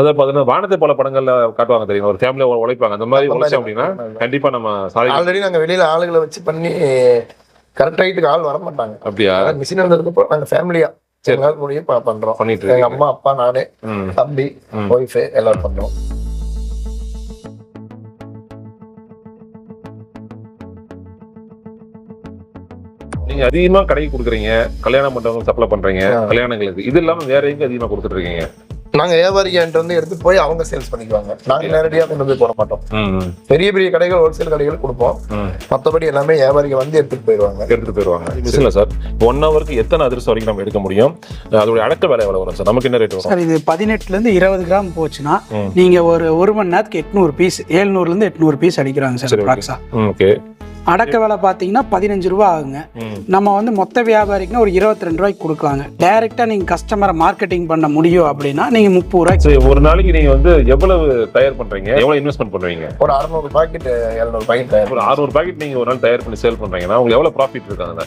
அதாவது பாத்தீங்கன்னா வானத்தை போல படங்கள்ல காட்டுவாங்க தெரியும்? ஒரு ஃபேமிலியா உழைப்பாங்க. அந்த மாதிரி உழைச்சோம் அப்படின்னா கண்டிப்பா நம்ம ஆல்ரெடி நாங்க வெளியில ஆளுகளை வச்சு பண்ணி கரெக்ட் ரைட்டுக்கு ஆள் வர மாட்டாங்க அப்படியா மிஷின் இருந்ததுக்கு நாங்க ஃபேமிலியா எங்களால் முடியும் பண்றோம். பண்ணிட்டு எங்க அம்மா அப்பா நானு. தம்பி ஒய்ஃப் எல்லாரும் பண்றோம். நீங்க அதிகமா கடைக்கு கொடுக்குறீங்க. கல்யாண மண்டபங்கள் சப்ளை பண்றீங்க. கல்யாணங்களுக்கு. இது இல்லாம வேற எங்க அதிகமா கொடுத்துட்டு இருக்கீங்க? நாங்க வியாபாரிகிட்ட வந்து எடுத்து போய் அவங்க சேல்ஸ் பண்ணிக்குவாங்க. நாங்க நேரடியா கொண்டு போய் போட மாட்டோம். பெரிய பெரிய கடைகள் ஹோல்சேல் கடைகள் கொடுப்போம். மத்தபடி எல்லாமே வியாபாரிங்க வந்து எடுத்துட்டு போயிடுவாங்க. எடுத்துட்டு போயிருவாங்க மிஷின்ல சார். ஒன் ஹவருக்கு எத்தனை அதிர்ஷ்டம் வரைக்கும் நம்ம எடுக்க முடியும்? அதோட அடக்க வேலை எவ்வளவு வரும் சார்? நமக்கு என்ன ரேட் வரும்? சார் இது பதினெட்டுல இருந்து இருபது கிராம் போச்சுன்னா. நீங்க ஒரு ஒரு மணி நேரத்துக்கு எட்நூறு பீஸ் ஏழ்நூறுல இருந்து எட்நூறு பீஸ் அடிக்கிறாங்க சார் ஓகே. அடக்க விலை பார்த்தீங்கன்னா பதினஞ்சு ரூபா ஆகுங்க. நம்ம வந்து மொத்த வியாபாரிக்குன்னா ஒரு இருபத்தி ரெண்டு ரூபாய்க்கு கொடுக்கலாங்க. டைரெக்டாக நீங்கள் கஸ்டமரை மார்க்கெட்டிங் பண்ண முடியும் அப்படின்னா நீங்கள் முப்பது ரூபாய்க்கு ஒரு நாளைக்கு நீங்க வந்து எவ்வளவு தயார் பண்றீங்க? எவ்வளவு இன்வெஸ்ட்மெண்ட் பண்ணுவீங்க? ஒரு அறுநூறு பாக்கெட் எழுநூறு பாக்கெட் ஒரு 600 பாக்கெட் நீங்க ஒரு நாள் தயார் பண்ணி சேல் பண்றீங்கன்னா உங்களுக்கு எவ்வளவு ப்ராஃபிட் இருக்காங்க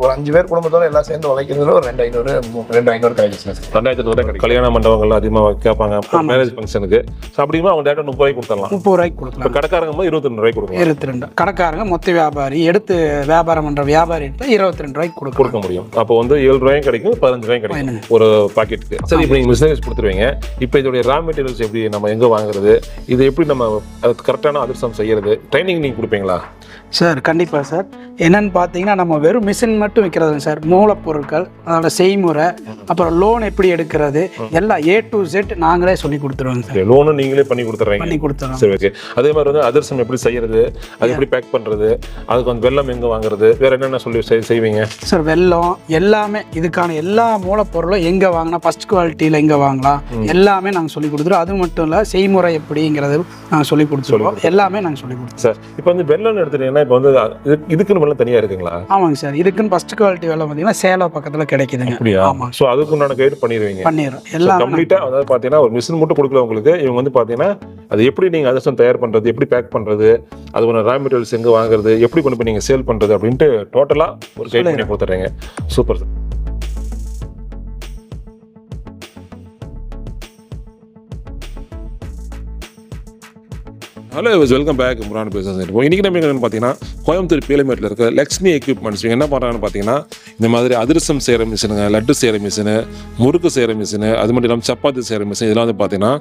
ஒரு அஞ்சு பேர் குடும்பத்தோட எல்லாம் சேர்ந்து உழைக்கிறதுல ஒரு ரெண்டு ஐநூறு ரெண்டு ஐநூறு கிடைக்கும் ரெண்டாயிரத்தி ரூபாய் கிடைக்கும் கல்யாண மண்டபங்கள்ல அதிகமா கேட்பாங்க. மேரேஜ் ஃபங்க்ஷனுக்கு அப்படிமா அவங்க டேரக்டா முப்பது ரூபாய்க்கு கொடுத்துடலாம். முப்பது ரூபாய்க்கு கொடுக்கலாம். கடைக்காரங்க போது இருபத்தி ரெண்டு ரூபாய்க்கு கொடுக்கலாம். இருபத்தி ரெண்டு கடைக்காரங்க மொத்த வியாபாரி எடுத்து வியாபாரம் பண்ற வியாபாரி இருபத்தி ரெண்டு ரூபாய்க்கு கொடுக்கலாம். கொடுக்க முடியும். அப்போ வந்து ஏழு ரூபாயும் கிடைக்கும் பதினஞ்சு ரூபாயும் கிடைக்கும். ஒரு பாக்கெட்டுக்கு சரி இப்போ நீங்கள் மிஸ்னேஜ் கொடுத்துருவீங்க. இப்போ இதோடைய ரா மெட்டீரியல்ஸ் எப்படி நம்ம எங்கே வாங்குறது? இது எப்படி நம்ம கரெக்டான அதிர்ஷ்டம் செய்யறது? ட்ரைனிங் நீங்கள் கொடுப்பீங்களா? சார் கண்டிப்பாக சார். என்னன்னு பார்த்தீங்கன்னா நம்ம வெறும் மிஷின் மட்டும் விற்கிறது சார். மூலப்பொருட்கள் அதோட செய்முறை அப்புறம் லோன் எப்படி எடுக்கிறது எல்லாம் ஏ டு செட் நாங்களே சொல்லி கொடுத்துருவோங்க சார். லோனும் நீங்களே பண்ணி கொடுத்துட்றீங்க பண்ணி கொடுத்துருவோம் சரி ஓகே அதே மாதிரி வந்து அதிர்ஷ்டம் எப்படி செய்யறது அது எப்படி பேக் பண்றது அதுக்கு வந்து வெள்ளம் எங்கே வாங்குறது வேற என்னென்ன சொல்லி செய்- செய்வீங்க? சார் வெல்லம் எல்லாமே இதுக்கான எல்லா மூலப்பொருளும் எங்கே வாங்கினா ஃபர்ஸ்ட் குவாலிட்டியில் எங்கே வாங்கலாம் எல்லாமே நாங்கள் சொல்லி கொடுத்துருவோம். அது மட்டும் இல்லை செய்முறை எப்படிங்கிறது நாங்கள் சொல்லி கொடுத்துருவோம். எல்லாமே நாங்கள் சொல்லி கொடுத்துருவோம். சார் இப்போ வந்து வெள்ளம்னு எடுத்துட்டீங்கன்னா இப்போ வந்து இது- இதுக்குன்னு வெள்ளம் தனியாக இருக்குங்களா? ஆமாங்க சார். இதுக்குன்னு ஃபர்ஸ்ட் குவாலிட்டி வெல்லம் பார்த்தீங்கன்னா சேலம் பக்கத்தில் கிடைக்குதுங்க. அப்படியா? ஆமாங்க ஸோ அதுக்கு உண்டான கைடு பண்ணிடுவீங்க பண்ணிடுறோம் எல்லாமே கம்ப்ளீட்டா அதாவது பாத்தீங்கன்னா ஒரு மிஷின் மட்டும் கொடுக்கல உங்களுக்கு. இவங்க வந்து பாத்தீங்கன்னா அது எப்படி நீங்க அதிர்ஷ்டம் தயார் பண்றது எப்படி பேக் பண்றது அதுக்கான ரா மெட்டீரியல்ஸ் எங்க வாங்குறது எப்படி கொண்டு போய் நீங்க சேல் பண்றது அப்படின்ட்டு டோட்டலா ஒரு கைட் பண்ணி கொடுத்துறீங்க super sir hello welcome back முரான் business இப்போ இன்றைக்கி நம்ம என்னென்னு பார்த்தீங்கன்னா கோயம்புத்தூர் பீலமேட்டில் இருக்க லக்ஷ்மி எக்யூப்மெண்ட்ஸ் இவங்க என்ன பண்ணுறாங்கன்னு பார்த்தீங்கன்னா இந்த மாதிரி அதிரசம் செய்கிற மிஷினுங்க லட்டு செய்கிற மிஷினு முறுக்கு செய்கிற மிஷினு அது மட்டும் இல்லாமல் சப்பாத்தி செய்கிற மிஷின் இதெல்லாம் வந்து பார்த்தீங்கன்னா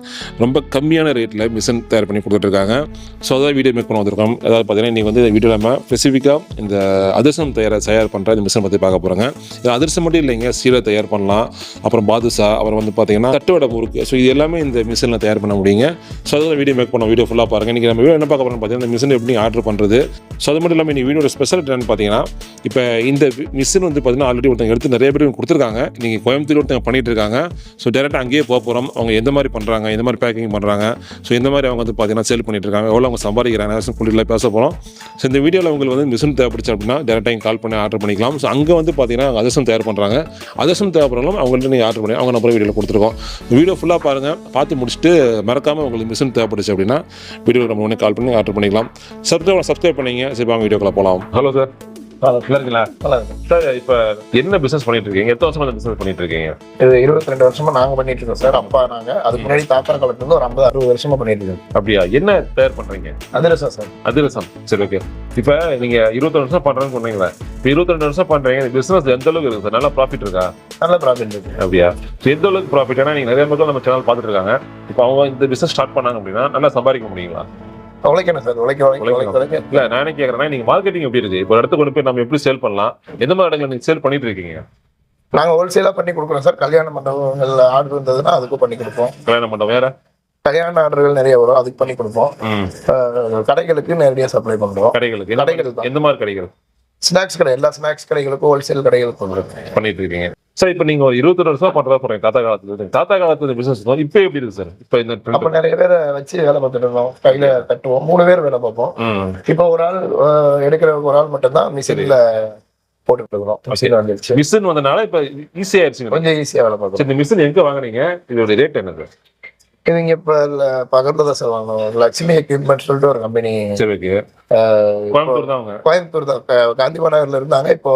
ரொம்ப கம்மியான ரேட்டில் மிஷின் தயார் பண்ணி கொடுத்துட்ருக்காங்க. ஸோ அதான் வீடியோ மேக் பண்ண வந்திருக்கோம். அதாவது பார்த்தீங்கன்னா இன்றைக்கி வந்து இந்த வீடியோ நம்ம ஸ்பெசிஃபிக்காக இந்த அதிரசம் தயார் தயார் பண்ணுற இந்த மிஷின் பற்றி பார்க்க போகிறாங்க இது அதிரசம் மட்டும் இல்லைங்க சீரை தயார் பண்ணலாம். அப்புறம் பாதுஷா அப்புறம் வந்து பார்த்தீங்கன்னா தட்டுவடை முறுக்கு. ஸோ இது எல்லாமே இந்த மிஷினில் தயார் பண்ண முடியுங்க. ஸோ அதான் வீடியோ மேக் பண்ண வீடியோ ஃபுல்லாக பாருங்கள் இன்றைக்கி நம்ம வீடியோ என்ன பார்க்க போகிறோம்னு பார்த்தீங்கன்னா இந்த மிஷின் எப்படி ஆர்டர் பண்ணுறது ஸோ அது மட்டும் இல்லாமல் இந்த வீடியோட ஸ்பெஷல் என்னன்னு பார்த்தீங்கன்னா இப்போ இந்த மிஷின் வந்து பார்த்தீங்கன்னா ஆல்ரெடி ஒருத்தங்க எடுத்து நிறைய பேர் கொடுத்துருக்காங்க. நீங்கள் கோயம்புத்தூர் ஒருத்தங்க பண்ணிட்டு இருக்காங்க. ஸோ டேரெக்டாக அங்கேயே போக போகிறோம் அவங்க எந்த மாதிரி பண்ணுறாங்க எந்த மாதிரி பேக்கிங் பண்ணுறாங்க ஸோ இந்த மாதிரி அவங்க வந்து பார்த்தீங்கன்னா சேல் பண்ணிட்டு இருக்காங்க. எவ்வளோ அவங்க சம்பாதிக்கிறாங்க புள்ளியில் பேச போகிறோம் ஸோ இந்த வீடியோவில் உங்களுக்கு வந்து மிஷின் தேவைப்படுச்சு அப்படின்னா டேரெக்டாக கால் பண்ணி ஆர்டர் பண்ணிக்கலாம். ஸோ அங்கே வந்து பார்த்தீங்கன்னா அவங்க தயார் பண்ணுறாங்க அதிரசம் தேவைப்படலாம் அவங்கள்ட்ட நீங்கள் ஆர்டர் பண்ணி அவங்க நம்பர் வீடியோவில் கொடுத்துருக்கோம். வீடியோ ஃபுல்லாக பாருங்கள் பார்த்து முடிச்சுட்டு மறக்காமல் உங்களுக்கு மிஷின் தேவைப்படுச்சு அப்படின்னா வீடியோ நம்ம உடனே கால் பண்ணி ஆர்டர் பண்ணிக்கலாம். சப்ஸ்கிரைப் சப்ஸ்கிரைப் பண்ணீங்க. சரி வாங்க வீடியோக்குள்ள போகலாம் ஹலோ சார் சார் இப்போ என்ன பிசினஸ் பண்ணிட்டு இருக்கீங்க? எத்தனை வருஷமா பிசினஸ் பண்ணிட்டு இருக்கீங்க? இது இருபத்தி ரெண்டு வருஷமா நாங்க பண்ணிட்டு இருக்கோம் சார் அப்பா நாங்க. அதுக்கு முன்னாடி தாத்தா காலத்துல இருந்து ஒரு ஐம்பது அறுபது வருஷமா பண்ணிட்டு இருக்கோம். அப்படியா? என்ன தயார் பண்றீங்க? அதிரசம் சார். அதிரசம். சரி ஓகே இப்போ நீங்க இருபத்தி வருஷம் பண்றேன்னு சொன்னீங்களா இப்போ இருபத்தி ரெண்டு வருஷம் பண்றீங்க பிசினஸ் எந்த அளவுக்கு இருக்கு சார்? நல்லா ப்ராஃபிட் இருக்கா? நல்ல ப்ராஃபிட் இருக்கு அப்படியா? எந்த அளவுக்கு ப்ராஃபிட் ஏன்னா நீங்க நிறைய மக்கள் நம்ம சேனல் பார்த்துட்டு இருக்காங்க. இப்போ அவங்க இந்த பிசினஸ் ஸ்டார்ட் பண்ணாங்க அப்படின்னா நல்லா சம்பாதிக்க முடியுங்களா? உழைக்கணும் சார் உழைக்க உழைக்க உழைக்க இல்ல நான் என்ன கேக்குறேன்னா நீங்க மார்க்கெட்டிங் எப்படி இருக்கு? இப்போ இடத்துக்கு கொண்டு போய் நம்ம எப்படி சேல் பண்ணலாம்? எந்த மாதிரி இடத்துல நீங்க சேல் பண்ணிட்டு இருக்கீங்க? நாங்க ஹோல்சேலா பண்ணி கொடுக்குறோம் சார். கல்யாண மண்டபங்கள் ஆர்டர் இருந்ததுன்னா அதுக்கும் பண்ணி கொடுப்போம். கல்யாணம் பண்ண வேற? கல்யாண ஆர்டர்கள் நிறைய வரும். அதுக்கு பண்ணி கொடுப்போம். கடைகளுக்கு நேரடியா சப்ளை பண்றோம். கடைகளுக்கு. கடைகள். எந்த மாதிரி கடைகள்? ஸ்நாக்ஸ் கடை எல்லா ஸ்நாக்ஸ் கடைகளுக்கும் ஹோல்சேல் கடைகளுக்கும் பண்ணிட்டு இருக்கீங்க. சார் இப்போ நீங்க ஒரு இருபத்தி வருஷம் பண்றதா போறீங்க தாத்தா காலத்துல. தாத்தா காலத்துல பிசினஸ் இப்போ எப்படி இருக்கு சார் இப்போ இந்த? அப்ப நிறைய பேரை வச்சு வேலை பார்த்துட்டு இருந்தோம். கையில தட்டுவோம். மூணு பேர் வேலை பார்ப்போம். இப்போ ஒரு ஆள் எடுக்கிற ஒரு ஆள் மட்டும்தான் மிஷின்ல போட்டுட்டு இருக்கிறோம். மிஷின் வந்தனால இப்ப ஈஸியா ஆயிடுச்சுங்க. கொஞ்சம் ஈஸியா வேலை பார்க்கணும். சரி இந்த மிஷின் எங்க வாங்குனீங்க இதோட ரேட் என்னது? இது இங்க இப்ப பக்கத்துல தான் சார் வாங்கணும். லட்சுமி எக்யூப்மெண்ட் சொல்லிட்டு ஒரு கம்பெனி கோயம்புத்தூர் தான் கோயம்புத்தூர் தான். காந்தி நகர்ல இருந்தாங்க. இப்போ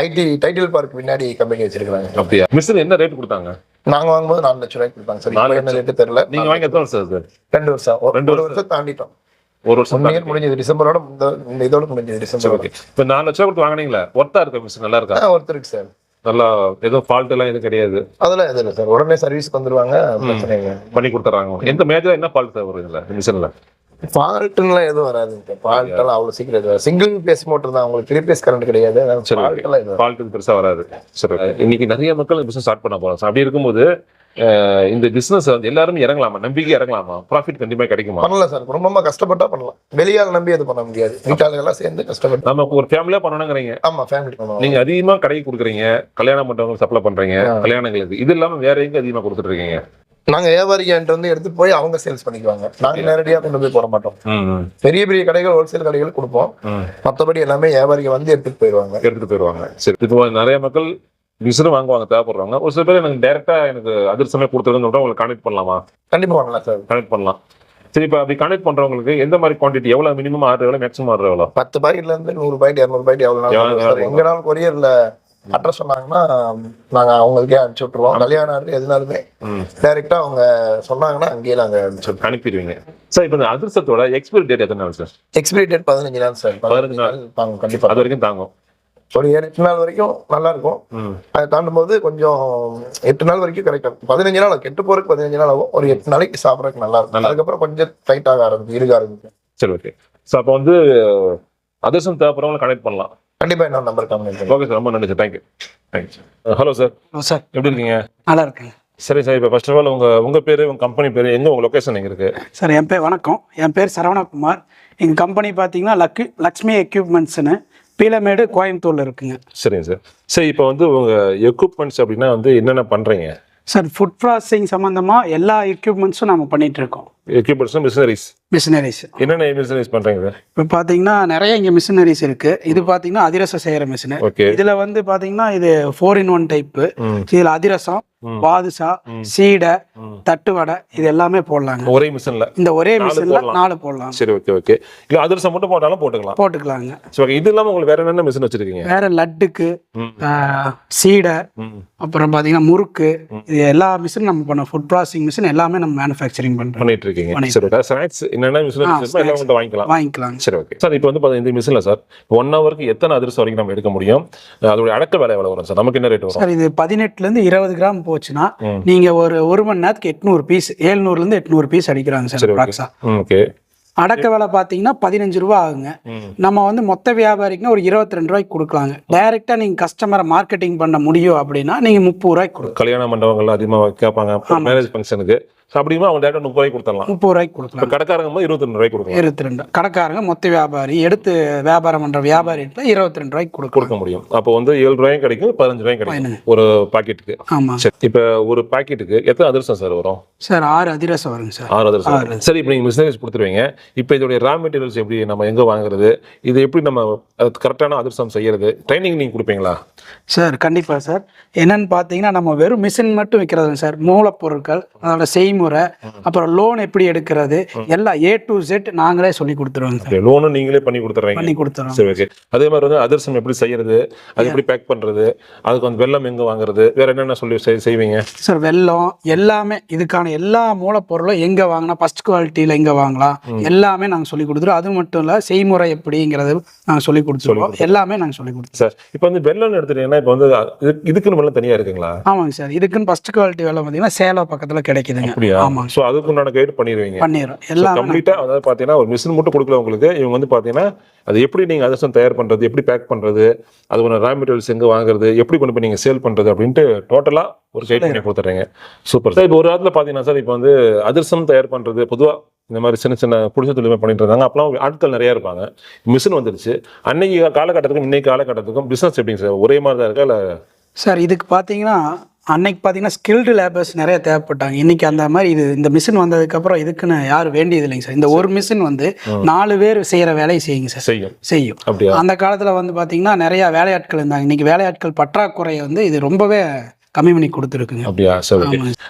ஐடி டைட்டில் பார்க் பின்னாடி கம்பெனி வச்சிருக்காங்க அப்படியா? மிஷின் என்ன ரேட் கொடுத்தாங்க? நாங்க வாங்கும்போது நாலு லட்சம் ரூபாய்க்கு கொடுப்பாங்க சார். நாலு என்ன ரேட்டு தெரியல. நீங்க வாங்கி எத்தனை வருஷம் சார் ரெண்டு வருஷம். ரெண்டு வருஷம். தாண்டிட்டோம். ஒரு வருஷம் இயர் முடிஞ்சது டிசம்பரோட இந்த இதோட முடிஞ்சது டிசம்பர் ஓகே இப்போ நாலு லட்சம் கொடுத்து வாங்குனீங்களா ஒர்த்தா இருக்க மிஷின் நல்லா இருக்கா? ஒருத்தருக்கு சார். நல்லா எதுவும் ஃபால்ட் எல்லாம் எதுவும் கிடையாது. அதெல்லாம் எதுவும் இல்லை சார். உடனே சர்வீஸ்க்கு வந்துருவாங்க பிரச்சனை பண்ணி கொடுத்துறாங்க எந்த மேஜரா என்ன ஃபால்ட் சார் வருது இதுல மிஷின்ல ஃபால்ட்டுலாம் எதுவும் வராது. ஃபால்ட் எல்லாம் அவ்வளவு சீக்கிரம் எதுவும் சிங்கிள் பேஸ் மோட்டர் தான். உங்களுக்கு த்ரீ பேஸ் கரண்ட் கிடையாது. சரி, ஃபால்ட் எல்லாம் எதுவும் ஃபால்ட் பெருசா வராது. சரி இன்னைக்கு நிறைய மக்கள் பிசினஸ் ஸ்டார்ட் பண்ண போறோம் அப்படி இருக்கும்போது இந்த பிசினஸ் வந்து எல்லாரும் இறங்கலாமா? நம்பிக்கை இறங்கலாமா? ப்ராஃபிட் கண்டிப்பா கிடைக்குமா? பண்ணலாம் சார். ரொம்ப கஷ்டப்பட்டா பண்ணலாம். வெளியால் நம்பி அது பண்ண முடியாது. வீட்டாளுகெல்லாம் சேர்ந்து கஷ்டப்பட்டு. நம்ம ஒரு ஃபேமிலியா பண்ணணுங்கிறீங்க. ஆமா ஃபேமிலி நீங்க அதிகமா கடைக்கு கொடுக்குறீங்க. கல்யாணம் பண்றவங்க சப்ளை பண்றீங்க. கல்யாணங்களுக்கு. இது இல்லாம வேற எங்க அதிகமா கொடுத்துட்டு இருக்கீங்க? நாங்க வியாபாரிகிட்ட வந்து எடுத்துட்டு போய் அவங்க சேல்ஸ் பண்ணிக்குவாங்க. நாங்க நேரடியா கொண்டு போய் போட மாட்டோம். பெரிய பெரிய கடைகள் ஹோல்சேல் கடைகள் கொடுப்போம். மத்தபடி எல்லாமே வியாபாரிங்க வந்து எடுத்துட்டு போயிடுவாங்க. எடுத்துட்டு போயிடுவாங்க. சரி இப்போ நிறைய மக்கள் மிஷினும் வாங்குவாங்க தேவைப்படுறாங்க ஒரு சில பேர் எனக்கு டைரக்டா எனக்கு அதிர்ஷ்டமே கொடுத்துருன்னு சொல்லிட்டு உங்களுக்கு கனெக்ட் பண்ணலாமா? கண்டிப்பா பண்ணலாம் சார் கனெக்ட் பண்ணலாம். சரி இப்போ அப்படி கனெக்ட் பண்றவங்களுக்கு எந்த மாதிரி குவான்டிட்டி எவ்வளவு மினிமம் ஆர்டர் எவ்வளவு மேக்ஸிமம் ஆர்டர் எவ்வளோ பத்து பாக்கெட்ல இருந்து நூறு பாக்கெட் இரநூறு பாக்கெட் எவ்வளவு எவ்வளவு எங்கனாலும் கொரியர்ல அட்ரஸ் சொன்னாங்கன்னா நாங்க அவங்களுக்கே அனுப்பிச்சு விட்டுருவோம். கல்யாணம் ஆர்டர் எதுனாலுமே ம். டைரக்டா அவங்க சொன்னாங்கன்னா அங்கேயே நாங்க அனுப்பிச்சு. அனுப்பிடுவீங்க. சார் இப்போ இந்த அதிர்ஷ்டத்தோட எக்ஸ்பைரி டேட் எத்தனை நாள் சார் எக்ஸ்பிரி டேட் பதினஞ்சு நாள் சார் பதினஞ்சு நாள். தாங்க கண்டிப்பா. அது வரைக்கும் தாங்கும். ஒரு ஏழு எட்டு நாள் வரைக்கும் நல்லா இருக்கும். அதை தாண்டும் போது கொஞ்சம் எட்டு நாள் வரைக்கும் கரெக்டா இருக்கும். பதினஞ்சு நாள். கெட்டு போறதுக்கு பதினஞ்சு நாள் ஆகும். ஒரு எட்டு நாளைக்கு சாப்பிடறதுக்கு நல்லா இருக்கும். அதுக்கப்புறம் கொஞ்சம் டைட் ஆக ஆரம்பிக்கும் இருக ஆரம்பிக்கும். சரி ஓகே ஸோ அப்போ வந்து அதிர்ஷ்டம் தேவைப்படுறவங்க கனெக்ட் பண்ணலாம். கண்டிப்பா இன்னொரு நம்பர் பண்ணுங்க. ஓகே சார் ரொம்ப நன்றி sir thank you thank you hello sir sir எப்படி இருக்கீங்க? நல்லா இருக்குங்க சரி சார் இப்போ ஃபர்ஸ்ட் ஆஃப் ஆல் உங்க உங்க பேரு உங்க கம்பெனி பேரு எங்க உங்க லொகேஷன் எங்க இருக்கு? சார் என் பேர் வணக்கம். என் பேர் சரவணகுமார். எங்கள் கம்பெனி பார்த்தீங்கன்னா லக்கு லக்ஷ்மி எக்யூப்மெண்ட்ஸ்னு பீலமேடு கோயம்புத்தூரில் இருக்குங்க. சரிங்க சார் சரி இப்போ வந்து உங்க எக்யூப்மெண்ட்ஸ் அப்படின்னா வந்து என்னென்ன பண்றீங்க? சார் ஃபுட் ப்ராசஸிங் சம்மந்தமாக எல்லா எக்யூப்மெண்ட்ஸும் நம்ம பண்ணிட்டு இருக்கோம் எக்யூப்மெண்ட்ஸ் மிஷினரிஸ் மிஷினரிஸ் என்னென்ன மிஷினரிஸ் பண்றீங்க சார்? இப்போ பார்த்தீங்கன்னா நிறைய இங்கே மிஷினரிஸ் இருக்கு. இது பார்த்தீங்கன்னா அதிரசம் செய்கிற மிஷின் ஓகே இதில் வந்து பார்த்தீங்கன்னா இது ஃபோர் இன் ஒன் டைப்பு இதில் அதிரசம். பாதுஷா. சீடை. தட்டுவடை இது எல்லாமே போடலாங்க. ஒரே மிஷின்ல. இந்த ஒரே மிஷினில். நாலு போடலாம். சரி ஓகே ஓகே. இல்ல அதிரசம் மட்டும் போட்டாலும் போட்டுக்கலாம். போட்டுக்கலாங்க. சரி இது இல்லாம உங்களுக்கு வேற என்னென்ன மிஷின் வச்சிருக்கீங்க? வேற லட்டுக்கு சீடை அப்புறம் பார்த்தீங்கன்னா முறுக்கு இது எல்லா மிஷின் நம்ம பண்ணோம். ஃபுட் ப்ராசஸிங் மிஷின் எல்லாமே நம்ம மேனுஃபேக்சரிங் பண்ணிட்டு இருக்கீங்க சரி ஓகே. ஸ்நாக்ஸ் என்னென்ன மிஷின் எல்லாம் வந்து வாங்கிக்கலாம். வாங்கிக்கலாங்க. சரி ஓகே. சார் இப்போ வந்து பாத்தீங்கன்னா இந்த மிஷினில் சார் ஒன் ஹவருக்கு எத்தனை அதிரசம் வரைக்கும் நம்ம எடுக்க முடியும்? அதோட அடக்க வேலை எவ்வளோ வரும் சார்? நமக்கு என்ன ரேட் வரும்? சார் இது பதினெட்டுலேருந்து இருபது கிராம் போச்சுன்னா. நீங்க ஒரு ஒரு மணி நேரத்துக்கு எட்நூறு பீஸ் ஏழ்நூறுலேருந்து எட்நூறு பீஸ் அடிக்கிறாங்க சார் ப்ராக்ஸா அடக்க விலை பார்த்தீங்கன்னா பதினஞ்சு ரூபா ஆகுங்க. நம்ம வந்து மொத்த வியாபாரிக்குன்னா ஒரு இருபத்தி ரெண்டு ரூபாய்க்கு கொடுக்கலாங்க. டைரெக்டாக நீங்கள் கஸ்டமரை மார்க்கெட்டிங் பண்ண முடியும் அப்படின்னா நீங்கள் முப்பது ரூபாய்க்கு கொடுக்கலாம். கல்யாண மண்டபங்கள்லாம் அதிகமாக கேட்பாங்க மேரேஜ் ஃபங்க்ஷனுக்கு ஸோ அப்படிமா அவங்க டேரக்டாக முப்பது ரூபாய்க்கு கொடுத்துடலாம். முப்பது ரூபாய்க்கு கொடுக்கலாம். கடைக்காரங்க போது இருபத்தி ரெண்டு ரூபாய்க்கு கொடுக்கலாம். இருபத்தி ரெண்டு கடைக்காரங்க மொத்த வியாபாரி எடுத்து வியாபாரம் பண்ற வியாபாரிகிட்ட இருபத்தி ரெண்டு ரூபாய்க்கு கொடுக்கலாம். கொடுக்க முடியும். அப்போ வந்து ஏழு ரூபாயும் கிடைக்கும் பதினஞ்சு ரூபாயும் கிடைக்கும். ஒரு பாக்கெட்டுக்கு. ஆமாம் சரி இப்போ ஒரு பாக்கெட்டுக்கு எத்தனை அதிரசம் சார் வரும்? சார் ஆறு அதிரசம் வருங்க சார். ஆறு அதிரசம் வரும். சரி இப்போ நீங்கள் மிஷினரிஸ் கொடுத்துருவீங்க. இப்போ இதோடைய ரா மெட்டீரியல்ஸ் எப்படி நம்ம எங்கே வாங்குறது? இது எப்படி நம்ம கரெக்டான அதிரசம் செய்யறது? ட்ரைனிங் நீங்கள் கொடுப்பீங்களா? சார் கண்டிப்பாக சார். என்னன்னு பார்த்தீங்கன்னா நம்ம வெறும் மிஷின் மட்டும் விற்கிறது சார். மூலப்பொருட்கள் அதோட செய்முறை அப்புறம் லோன் எப்படி எடுக்கிறது எல்லாம் ஏ டு செட் நாங்களே சொல்லி கொடுத்துருவோங்க சார். லோனும் நீங்களே பண்ணி கொடுத்துட்றீங்க பண்ணி கொடுத்துருவோம் சரி ஓகே அதே மாதிரி வந்து அதிரசம் எப்படி செய்யறது அது எப்படி பேக் பண்றது அதுக்கு வந்து வெள்ளம் எங்க வாங்குறது வேற என்னென்ன சொல்லி செய்- செய்வீங்க? சார் வெல்லம் எல்லாமே இதுக்கான எல்லா மூலப்பொருளும் எங்கே வாங்கினா ஃபர்ஸ்ட் குவாலிட்டியில் எங்கே வாங்கலாம் எல்லாமே நாங்கள் சொல்லி கொடுத்துருவோம். அது மட்டும் இல்லை செய்முறை எப்படிங்கிறது நாங்கள் சொல்லி கொடுத்துருவோம். எல்லாமே நாங்கள் சொல்லி கொடுத்துருவோம். சார் இப்போ வந்து வெள்ளம்னு எடுத்துட்டீங்கன்னா இப்போ வந்து இது- இதுக்குன்னு வெள்ளம் தனியா இருக்குங்களா? ஆமாங்க சார். இதுக்குன்னு ஃபர்ஸ்ட் குவாலிட்டி வெல்லம் பார்த்தீங்கன்னா சேலம் பக்கத்தில் கிடைக்குதுங்க. அப்படியா? ஸோ அதுக்கு உண்டான கைடு பண்ணிடுவீங்க பண்ணிடுறோம் எல்லாமே கம்ப்ளீட்டா அதாவது பாத்தீங்கன்னா ஒரு மிஷின் மட்டும் கொடுக்கல உங்களுக்கு. இவங்க வந்து பாத்தீங்கன்னா அது எப்படி நீங்க அதிரசம் தயார் பண்றது எப்படி பேக் பண்றது அது ரா மெட்டீரியல்ஸ் எங்க வாங்குறது எப்படி கொண்டு போய் நீங்க சேல் பண்றது அப்படின்ட்டு டோட்டலா ஒரு கைட் பண்ணி கொடுத்துறீங்க. சூப்பர் சார் இப்போ ஒரு இடத்துல பாத்தீங்கன்னா சார் இப்போ வந்து அதிரசம் தயார் பண்றது பொதுவா இந்த மாதிரி சின்ன சின்ன குடிசை தொழிலுமே பண்ணிட்டு இருந்தாங்க. அப்பலாம் ஆட்கள் நிறைய இருப்பாங்க. மிஷின் வந்துருச்சு. அன்னைக்கு காலகட்டத்துக்கும் இன்னைக்கு காலகட்டத்துக்கும் பிசினஸ் எப்படிங்க சார் ஒரே மாதிரி தான் இருக்கா இல்ல சார் இதுக்கு பார்த்தீங்கன்னா அன்னைக்கு பார்த்தீங்கன்னா ஸ்கில்டு லேபர்ஸ் நிறைய தேவைப்பட்டாங்க. இன்னைக்கு அந்த மாதிரி இது இந்த மிஷின் வந்ததுக்கப்புறம் இதுக்குன்னு யாரும் வேண்டியது இல்லைங்க சார். இந்த ஒரு மிஷின் வந்து நாலு பேர் செய்கிற வேலையை செய்யுங்க சார். செய்யும். செய்யும். அந்த காலத்தில் வந்து பார்த்தீங்கன்னா நிறைய வேலையாட்கள் இருந்தாங்க. இன்னைக்கு வேலையாட்கள் பற்றாக்குறையை வந்து இது ரொம்பவே கம்மி பண்ணி கொடுத்துருக்குங்க. அப்படியா? சார்.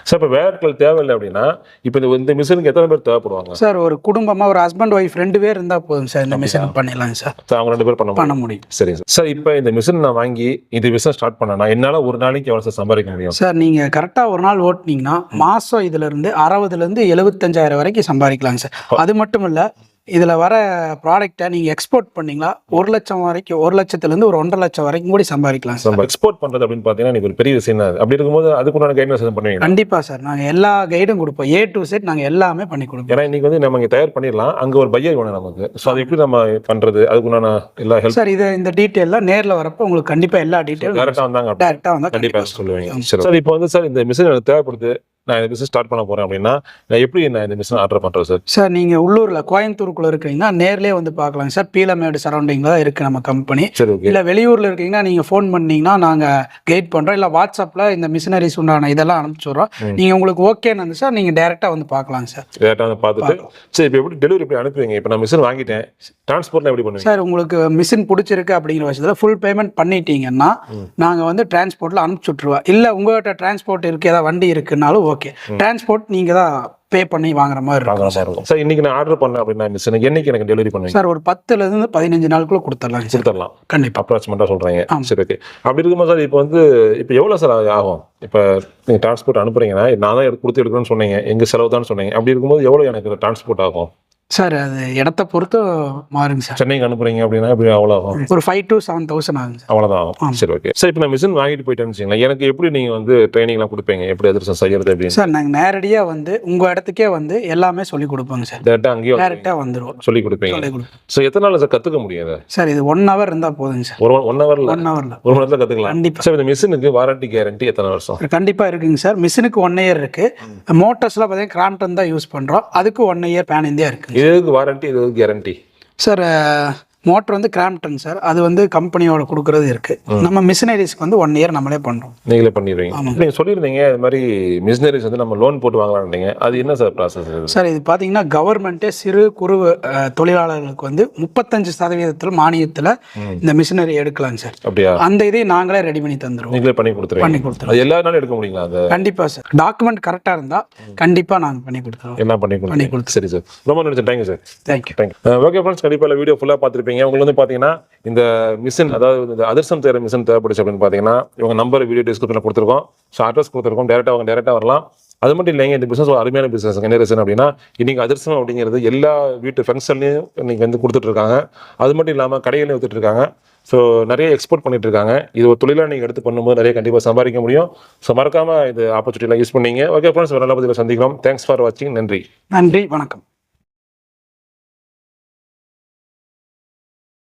சார் இப்போ வேலைகள் தேவையில்லை அப்படின்னா இப்போ இந்த இந்த மிஷினுக்கு எத்தனை பேர் தேவைப்படுவாங்க? சார் ஒரு குடும்பமாக ஒரு ஹஸ்பண்ட் ஒய்ஃப் ரெண்டு பேர் இருந்தால் போதும் சார் இந்த மிஷின் பண்ணிடலாங்க சார். சார் அவங்க ரெண்டு பேர் பண்ண முடியும் பண்ண முடியும். சரிங்க சார் சார். இப்போ இந்த மிஷின் நான் வாங்கி இந்த பிசினஸ் ஸ்டார்ட் பண்ணேன்னா என்னால் ஒரு நாளைக்கு எவ்வளோ சார் சம்பாதிக்க முடியும்? சார் நீங்கள் கரெக்டாக ஒரு நாள் ஓட்டுனீங்கன்னா மாதம் இதுலேருந்து அறுபதுலேருந்து எழுபத்தஞ்சாயிரம் வரைக்கும் சம்பாதிக்கலாங்க சார். அது மட்டும் இல்லை இதில் வர ப்ராடக்டை நீங்கள் எக்ஸ்போர்ட் பண்ணீங்களா? ஒரு லட்சம் வரைக்கும் ஒரு லட்சத்துலேருந்து ஒரு ஒன்றரை லட்சம் வரைக்கும் கூட சம்பாதிக்கலாம் சார். எக்ஸ்போர்ட் பண்ணுறது அப்படின்னு பார்த்தீங்கன்னா எனக்கு ஒரு பெரிய விஷயம் தான். அப்படி இருக்கும்போது அதுக்குண்டான கைட்னஸ் எதுவும் பண்ணுவீங்க கண்டிப்பாக சார். நாங்கள் எல்லா கைடும் கொடுப்போம். ஏ டு செட் நாங்கள் எல்லாமே பண்ணி கொடுப்போம். ஏன்னா இன்னைக்கு வந்து நம்ம இங்கே தயார் பண்ணிடலாம். அங்கே ஒரு பையர் வேணும் நமக்கு. ஸோ அது எப்படி நம்ம பண்ணுறது அதுக்குண்டான எல்லா ஹெல்ப் சார் இது இந்த டீட்டெயிலாம் நேரில் வரப்போ உங்களுக்கு கண்டிப்பாக எல்லா டீட்டெயிலும் டேரெக்டாக வந்தாங்க டேரெக்டாக வந்தால் கண்டிப்பாக சொல்லுவீங்க. சரி இப்போ வந்து சார் இந்த மிஷின் தேவைப்படுது நான் இந்த பிசினஸ் ஸ்டார்ட் பண்ண போறேன் அப்படின்னா நான் எப்படி நான் இந்த மிஷின் ஆர்டர் பண்றேன் சார் சார் நீங்கள் உள்ளூரில் கோயம்புத்தூருக்குள்ளே இருக்கீங்கன்னா நேர்லேயே வந்து பார்க்கலாங்க சார் பீலமேடு சரௌண்டிங்கில் தான் இருக்குது நம்ம கம்பெனி சரி ஓகே இல்லை வெளியூரில் இருக்கீங்கன்னா நீங்கள் ஃபோன் பண்ணீங்கன்னா நாங்கள் கைட் பண்ணுறோம் இல்லை வாட்ஸ்அப்பில் இந்த மிஷினரிஸ் உண்டான இதெல்லாம் அனுப்பிச்சுடுறோம் நீங்கள் உங்களுக்கு ஓகேன்னு சார் நீங்கள் டேரெக்டாக வந்து பார்க்கலாங்க சார் டேரக்டாக வந்து பார்த்துட்டு சரி இப்போ எப்படி டெலிவரி எப்படி அனுப்புவீங்க? இப்போ நான் மிஷின் வாங்கிட்டேன். டிரான்ஸ்போர்ட்லாம் எப்படி பண்ணுவீங்க? சார் உங்களுக்கு மிஷின் பிடிச்சிருக்கு அப்படிங்கிற பட்சத்தில் ஃபுல் பேமெண்ட் பண்ணிட்டீங்கன்னா நாங்கள் வந்து டிரான்ஸ்போர்ட்டில் அனுப்பிச்சி விட்ருவோம் இல்லை உங்கள்கிட்ட டிரான்ஸ்போர்ட் இருக்குது ஏதாவது வண்டி இருக்குன்னாலும் ஓகே. டிரான்ஸ்போர்ட் நீங்கள் தான் பே பண்ணி வாங்குற மாதிரி இருக்கும் இருக்கும். சார் இன்னைக்கு நான் ஆர்டர் பண்ணேன் அப்படின்னா மிஷின் என்னைக்கு எனக்கு டெலிவரி பண்ணுவீங்க? சார் ஒரு பத்துலேருந்து பதினஞ்சு நாளுக்குள்ளே சார் கொடுத்துடலாம். கண்டிப்பாக அப்ராக்சிமேட்டாக சொல்கிறீங்க ஆமா. சரி ஓகே அப்படி இருக்கும்போது சார் இப்போ வந்து இப்போ எவ்வளோ சார் ஆகும்? இப்போ நீங்கள் டிரான்ஸ்போர்ட் அனுப்புறீங்கன்னா நான் தான் கொடுத்து எடுக்கணும்னு சொன்னீங்க. எங்கள் செலவு தான் சொன்னீங்க. அப்படி இருக்கும்போது எவ்வளோ எனக்கு டிரான்ஸ்போர்ட் ஆகும்? சார் அது இடத்த பொறுத்து மாறுங்க சார். சென்னைக்கு அனுப்புறீங்க அப்படின்னா எப்படி அவ்வளோ ஆகும்? ஒரு ஃபைவ் டு செவன் தௌசண்ட் ஆகுங்க சார். அவ்வளோதான் ஆகும். சரி ஓகே சார் இப்போ நான் மிஷின் வாங்கிட்டு போயிட்டேன்னு வச்சுங்களேன் எனக்கு எப்படி நீங்கள் வந்து ட்ரைனிங்லாம் கொடுப்பீங்க? எப்படி அதிர்ஷ்டம் செய்யறது அப்படின்னு? சார் நாங்கள் நேரடியாக வந்து உங்கள் இடத்துக்கே வந்து எல்லாமே சொல்லி கொடுப்போங்க சார். டேரெக்டாக அங்கேயே டேரெக்டாக வந்துடுவோம் சொல்லி கொடுப்பீங்க. ஸோ எத்தனை நாள் சார் கற்றுக்க முடியும் இதை சார் இது ஒன் ஹவர் இருந்தால் போதுங்க சார். ஒரு ஒன் ஹவரில் ஒன் ஹவரில் ஒரு நேரத்தில் கற்றுக்கலாம் கண்டிப்பாக சார் இந்த மிஷினுக்கு வாரண்டி கேரண்டி எத்தனை வருஷம்? கண்டிப்பாக இருக்குங்க சார். மிஷினுக்கு ஒன் இயர் இருக்குது மோட்டர்ஸ்லாம் பார்த்தீங்கன்னா கிராம்டன் தான் யூஸ் பண்ணுறோம் அதுக்கு ஒன் இயர் பேன் இந்தியா இது வாரண்டி இது கேரண்டி சார் மோட்டர் வந்து கிராம்டன் சார். அது வந்து கம்பெனியோட கொடுக்குறது இருக்குது நம்ம மிஷினரிஸ்க்கு வந்து ஒன் இயர் நம்மளே பண்ணுறோம் நீங்களே பண்ணிடுவீங்க. ஆமாங்க. நீங்கள் சொல்லியிருந்தீங்க இது மாதிரி மிஷினரிஸ் வந்து நம்ம லோன் போட்டு வாங்கலாம்னீங்க அது என்ன சார் ப்ராசஸ் இது? சார் இது பார்த்தீங்கன்னா கவர்மெண்ட்டே சிறு குறு தொழிலாளர்களுக்கு வந்து முப்பத்தஞ்சு சதவீதத்தில் மானியத்தில் இந்த மிஷினரி எடுக்கலாங்க சார். அப்படியா? அந்த இதையும் நாங்களே ரெடி பண்ணி தந்துடுவோம் நீங்களே பண்ணி கொடுத்துருவீங்க. பண்ணி கொடுத்துருவோம். எல்லா நாளும் எடுக்க முடியுங்களா அது? கண்டிப்பாக சார். டாக்குமெண்ட் கரெக்டாக இருந்தால் கண்டிப்பாக நாங்கள் பண்ணி கொடுத்துருவோம். என்ன பண்ணி பண்ணி கொடுத்து சரி சார். ரொம்ப நன்றி thank you sir thank you thank you okay friends கண்டிப்பாக வீடியோ ஃபுல்லாக பார்த்துருப்பீங்க. உங்களுக்கு வந்து பார்த்தீங்கன்னா இந்த மிஷின் அதாவது இந்த அதிர்ஷம் தேர மிஷின் தேவைப்படுச்சு அப்படின்னு பார்த்தீங்கன்னா இவங்க நம்பர் வீடியோ டிஸ்கிரிப்ஷனில் கொடுத்துருக்கோம். ஸோ அட்ரஸ் கொடுத்துருக்கோம். டேரெக்டாக அவங்க டேரெக்டாக வரலாம். அது மட்டும் இல்லைங்க இந்த பிசினஸ் ஒரு அருமையான பிசினஸ் என்ன ரீசன் அப்படின்னா இன்னைக்கு அதிர்ஷ்டம் அப்படிங்கிறது எல்லா வீட்டு ஃபங்க்ஷன்லையும் இன்னைக்கு வந்து கொடுத்துட்டு இருக்காங்க. அது மட்டும் இல்லாமல் கடைகளையும் வித்துட்டு இருக்காங்க. ஸோ நிறைய எக்ஸ்போர்ட் பண்ணிட்டு இருக்காங்க. இது ஒரு தொழிலாக நீங்கள் எடுத்து பண்ணும்போது நிறைய கண்டிப்பாக சம்பாதிக்க முடியும். ஸோ மறக்காம இது ஆப்பர்ச்சுனிட்டிலாம் யூஸ் பண்ணீங்க. ஓகே ஃப்ரெண்ட்ஸ் நல்ல பதிவில் சந்திக்கிறோம். தேங்க்ஸ் ஃபார் வாட்சிங் நன்றி. நன்றி. வணக்கம்.